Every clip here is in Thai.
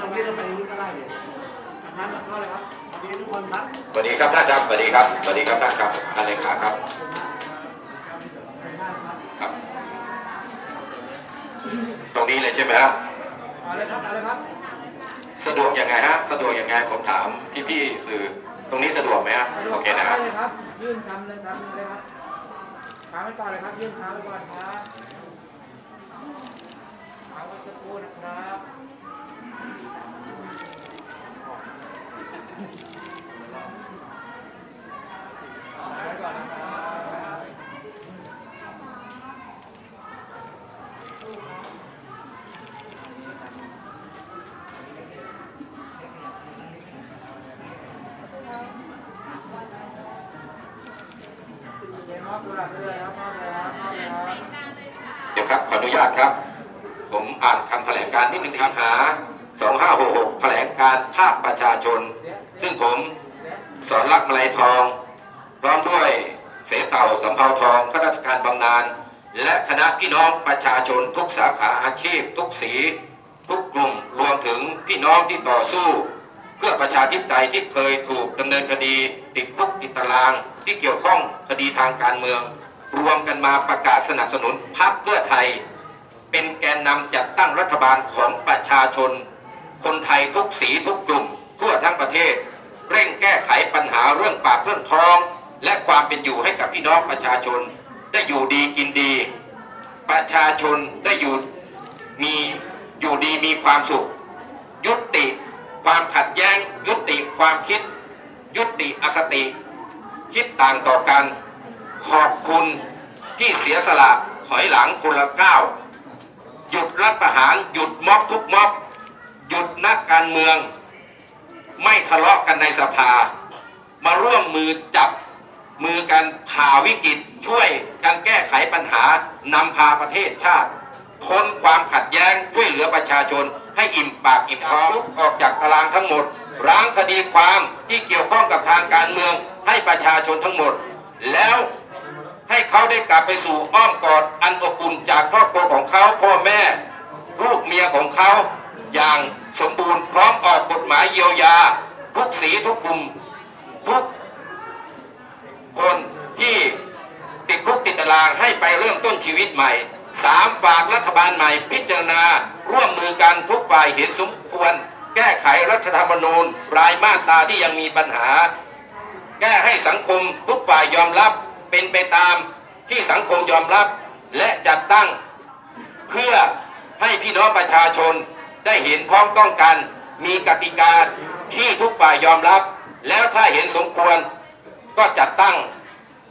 ตรงนี้เราไปนี่ก็ได้เลยงั้นก็เลยครับวันนี้ทุกคนครับสวัสดีครับท่านครับสวัสดีครับสวัสดีครับท่านครับท่านเลขาครับครับ ตรงนี้เลยใช่ไหมฮะเอาเลยครับเอาเลยครับ สะดวกยังไงฮะสะดวกยังไงผมถามพี่ๆสื่อตรงนี้สะดวกไหมฮะโอเคนะฮะได้เลยครับยื่นทำเลยครับเลยครับขาไว้ก่อนเลยครับยื่นขาไว้ก่อนครับขาไว้สักครู่นะครับ เดี๋ยวครับขออนุญาตครับ ผมอ่านคำแถลงการนิดนึงครับหา 2566 แถลงการภาคประชาชน ซึ่งผมสอนรักมลัยทอง พร้อมด้วยเสเต่าสำเภาทองข้าราชการบำนาญและคณะพี่น้องประชาชนทุกสาขาอาชีพ ทุกสี ทุกกลุ่มรวมถึงพี่น้องที่ต่อสู้ เพื่อประชาธิปไตยที่เคยถูกดำเนินคดี ติดคุกติดตาราง ที่เกี่ยวข้องคดีทางการเมือง รวมกันมาประกาศสนับสนุนพรรคเพื่อไทย เป็นแกนนำจัดตั้งรัฐบาลของประชาชน คนไทยทุกสีทุกกลุ่มทั่วทั้งประเทศ เร่งแก้ไขปัญหาเรื่องปากเรื่องท้อง และความเป็นอยู่ให้กับพี่น้องประชาชน ได้อยู่ดีกินดี ประชาชนได้อยู่มีอยู่ดีมีความสุข ยุติ ความขัดแย้ง ยุติความคิด ยุติอคติ คิดต่างต่อกัน ขอบคุณที่เสียสละถอยหลังคนละก้าวหยุดรัฐประหารหยุดม็อบทุกม็อบ หยุดนักการเมือง ไม่ทะเลาะกันในสภา มาร่วมมือจับมือกันผ่าวิกฤตช่วยกันแก้ไขปัญหานำพาประเทศชาติพ้นความขัดแย้งช่วยเหลือประชาชน ให้อิ่มปากอิ่มท้องออกจากตารางทั้งหมดร้างคดีความที่เกี่ยวข้องกับทางการเมือง ให้ประชาชนทั้งหมด แล้วให้เขาได้กลับไปสู่อ้อมกอดอันอบอุ่นจากครอบครัวของเขาพ่อแม่ ลูกเมียของเขา อย่างสมบูรณ์พร้อมออกกฎหมายเยียวยา ทุกสีทุกกลุ่มทุกคนที่ติดคุกติดตารางให้ไปเริ่มต้นชีวิตใหม่สามฝากรัฐบาลใหม่พิจารณา ร่วมมือกันทุกฝ่ายเห็นสมควร แก้ไขรัฐธรรมนูญรายมาตราที่ยังมีปัญหา แก้ให้สังคมทุกฝ่ายยอมรับเป็นไปตามที่สังคมยอมรับ และจัดตั้ง เพื่อให้พี่น้องประชาชน ได้เห็นพ้องต้องกัน มีกติกาที่ทุกฝ่ายยอมรับ แล้วถ้าเห็นสมควรก็จัดตั้ง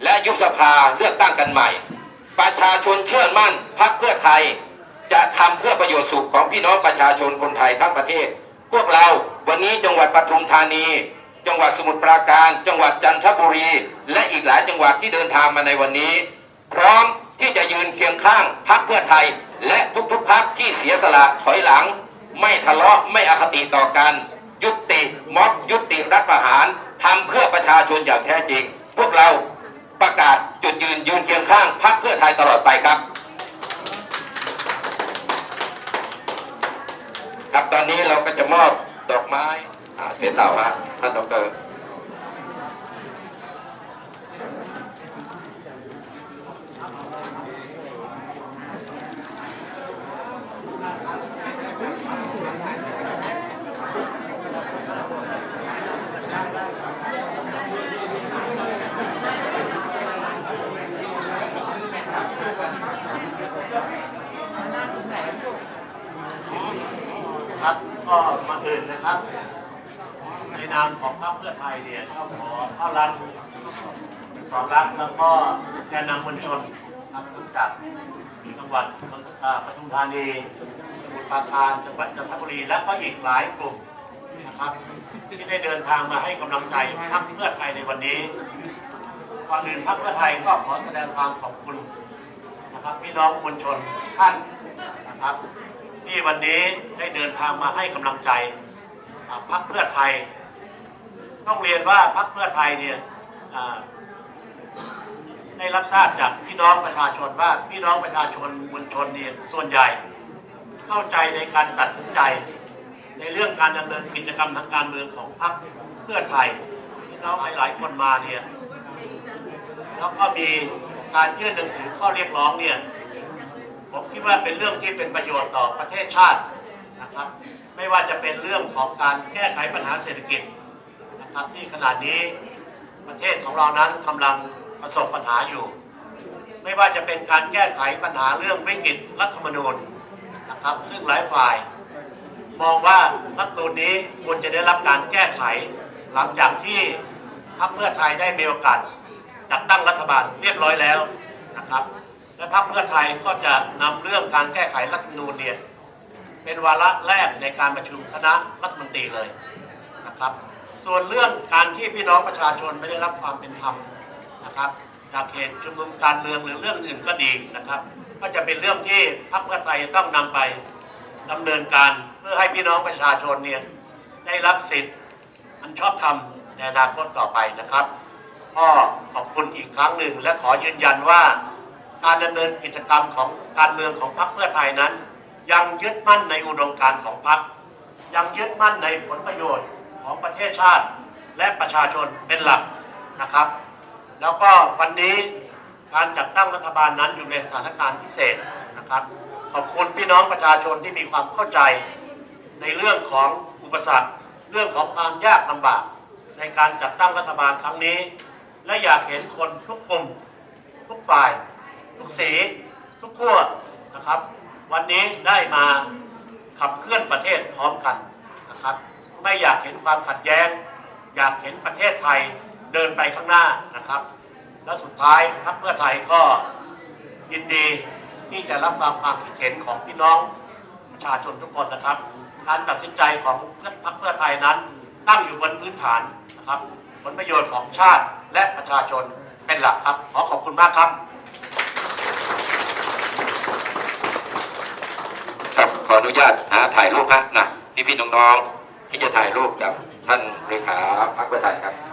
และยุบสภาเลือกตั้งกันใหม่ ประชาชนเชื่อมั่นพรรคเพื่อไทย จะทำเพื่อประโยชน์สุขของพี่น้องประชาชนคนไทยทั้งประเทศ พวกเราวันนี้จังหวัดปทุมธานี จังหวัดสมุทรปราการ จังหวัดจันทบุรี และอีกหลายจังหวัดที่เดินทางมาในวันนี้ พร้อมที่จะยืนเคียงข้างพรรคเพื่อไทย และทุกๆพรรคที่เสียสละถอยหลัง ไม่ทะเลาะไม่อคติต่อกัน ยุติม็อบยุติรัฐประหารทำเพื่อประชาชนอย่างแท้จริง พวกเราประกาศจุดยืนยืนเคียงข้างพักเพื่อไทยตลอดไปครับ ครับตอนนี้เราก็จะมอบดอกไม้เสียต่าฮะท่านดอกเตอร ก็มาอื่นนะครับ ในนามของพรรคเพื่อไทยเนี่ยก็ขอเข้ารับสอนรับแล้วก็แกนนำมวลชนนะครับจากจังหวัดปทุมธานีสมุทรปราการจังหวัดจันทบุรี และก็อีกหลายกลุ่มนะครับ ที่ได้เดินทางมาให้กำลังใจพรรคเพื่อไทยในวันนี้ก่อนอื่นพรรคเพื่อไทยก็ขอแสดงความขอบคุณนะครับพี่น้องมวลชนท่านนะครับ ที่วันนี้ได้เดินทางมาให้กำลังใจพรรคเพื่อไทย ต้องเรียนว่าพรรคเพื่อไทยเนี่ยได้รับทราบจากพี่น้องประชาชนว่าพี่น้องประชาชนมวลชนเนี่ยส่วนใหญ่ เข้าใจในการตัดสินใจ ในเรื่องการดำเนินกิจกรรมทางการเมืองของพรรคเพื่อไทยที่น้องหลายๆคนมาเนี่ยแล้วก็มีการยื่นหนังสือข้อเรียกร้องเนี่ย ผมคิดว่าเป็นเรื่องที่เป็นประโยชน์ต่อประเทศชาตินะครับ ไม่ว่าจะเป็นเรื่องของการแก้ไขปัญหาเศรษฐกิจนะครับที่ขณะนี้ประเทศของเรานั้นกำลังประสบปัญหาอยู่ ไม่ว่าจะเป็นการแก้ไขปัญหาเรื่องวิกฤตรัฐธรรมนูญนะครับซึ่งหลายฝ่าย มองว่ารัฐธรรมนูญนี้ควรจะได้รับการแก้ไข หลังจากที่พรรคเพื่อไทยได้มีโอกาสจัดตั้งรัฐบาลเรียบร้อยแล้วนะครับ และพรรคเพื่อไทยก็จะนำเรื่องการแก้ไขรัฐธรรมนูญเนี่ยเป็นวาระแรกในการประชุมคณะรัฐมนตรีเลยนะครับ ส่วนเรื่องการที่พี่น้องประชาชนไม่ได้รับความเป็นธรรมนะครับจากเหตุชุมนุมการเมืองหรือเรื่องอื่นก็ดีนะครับ ก็จะเป็นเรื่องที่พรรคเพื่อไทยต้องนำไปดำเนินการเพื่อให้พี่น้องประชาชนเนี่ยได้รับสิทธิ์อันชอบธรรมในอนาคตต่อไปนะครับก็ขอบคุณอีกครั้งหนึ่งและขอยืนยันว่า การดำเนินกิจกรรมของการเมืองของพรรคเพื่อไทยนั้น ยังยึดมั่นในอุดมการณ์ของพรรคยังยึดมั่นในผลประโยชน์ของประเทศชาติและประชาชนเป็นหลักนะครับ แล้วก็วันนี้การจัดตั้งรัฐบาลนั้นอยู่ในสถานการณ์พิเศษนะครับ ขอบคุณพี่น้องประชาชนที่มีความเข้าใจในเรื่องของอุปสรรค เรื่องของความยากลำบาก ในการจัดตั้งรัฐบาลครั้งนี้ และอยากเห็นคนทุกกลุ่มทุกฝ่าย ทุกสี ทุกขั้วนะครับ วันนี้ได้มาขับเคลื่อนประเทศพร้อมกันนะครับ ไม่อยากเห็นความขัดแย้ง อยากเห็นประเทศไทยเดินไปข้างหน้านะครับ และสุดท้ายพรรคเพื่อไทยก็ยินดีที่จะรับฟังความคิดเห็นของพี่น้องประชาชนทุกคนนะครับ การตัดสินใจของพรรคเพื่อไทยนั้น ตั้งอยู่บนพื้นฐานนะครับผลประโยชน์ของชาติและประชาชนเป็นหลักครับ ขอขอบคุณมากครับ ครับขออ นุญาตหาถ่ายรูปฮะนะพี่พี่ๆน้องๆที่จะถ่ายรูปกับท่านเลขาพรรคเพื่อไทยครับ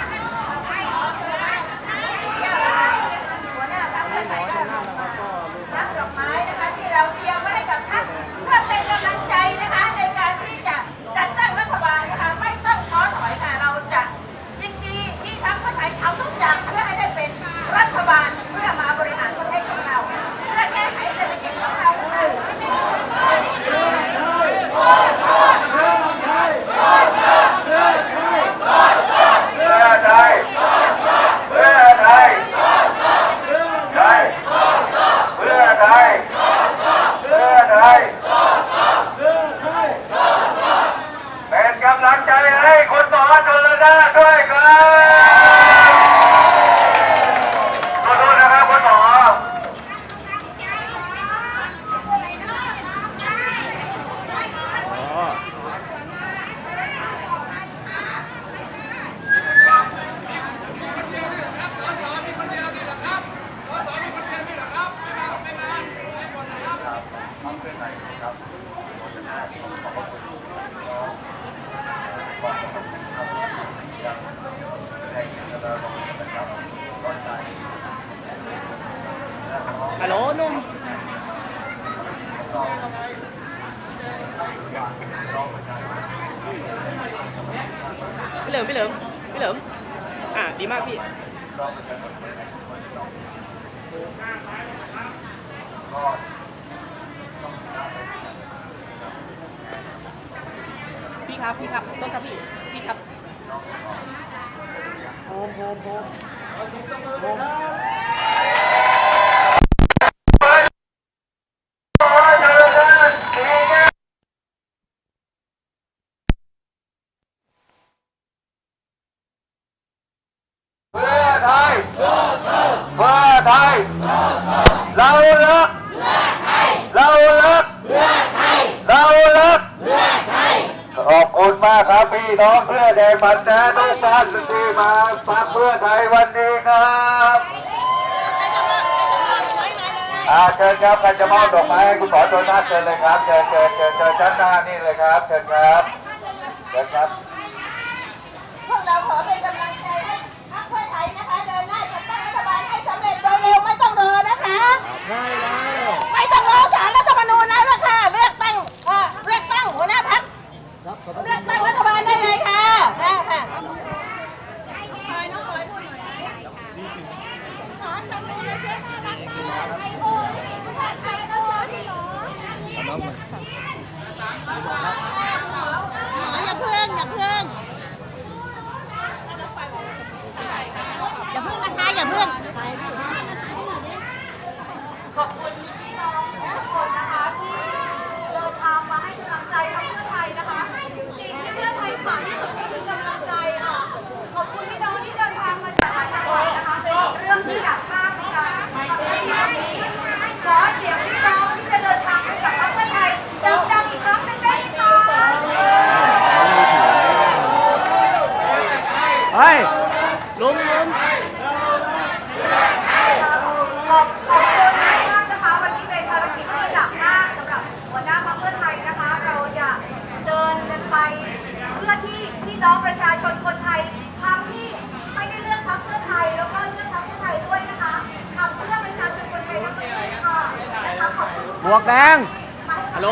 ชนละนาด้วยครับขอโทษนะครับคุณหมอฮัลโหลหนุ่ม พี่เหลิมพี่เหลิมพี่เหลิมอะดีมากพี่พี่ครับพี่ครับต้นครับพี่พี่ครับโฮมโฮมโฮมเพื่อ น้องเพื่อแดงบัตรนะทุกท่านที่มาฝากเพื่อไทยวันนี้ครับเชิญครับใครจะมอบดอกไม้คุณหมอโดนัทเชิญเลยครับเชิญเชิญเชิญเชิญชั้นหน้านี่เลยครับเชิญครับเชิญครับพวกเราขอเป็นกำลังใจให้พรรคเพื่อไทยนะคะ เดินหน้าจัดตั้งรัฐบาลให้สำเร็จโดยเร็วไม่ต้องรอนะคะได้แล้ว วกแดงฮัลโหล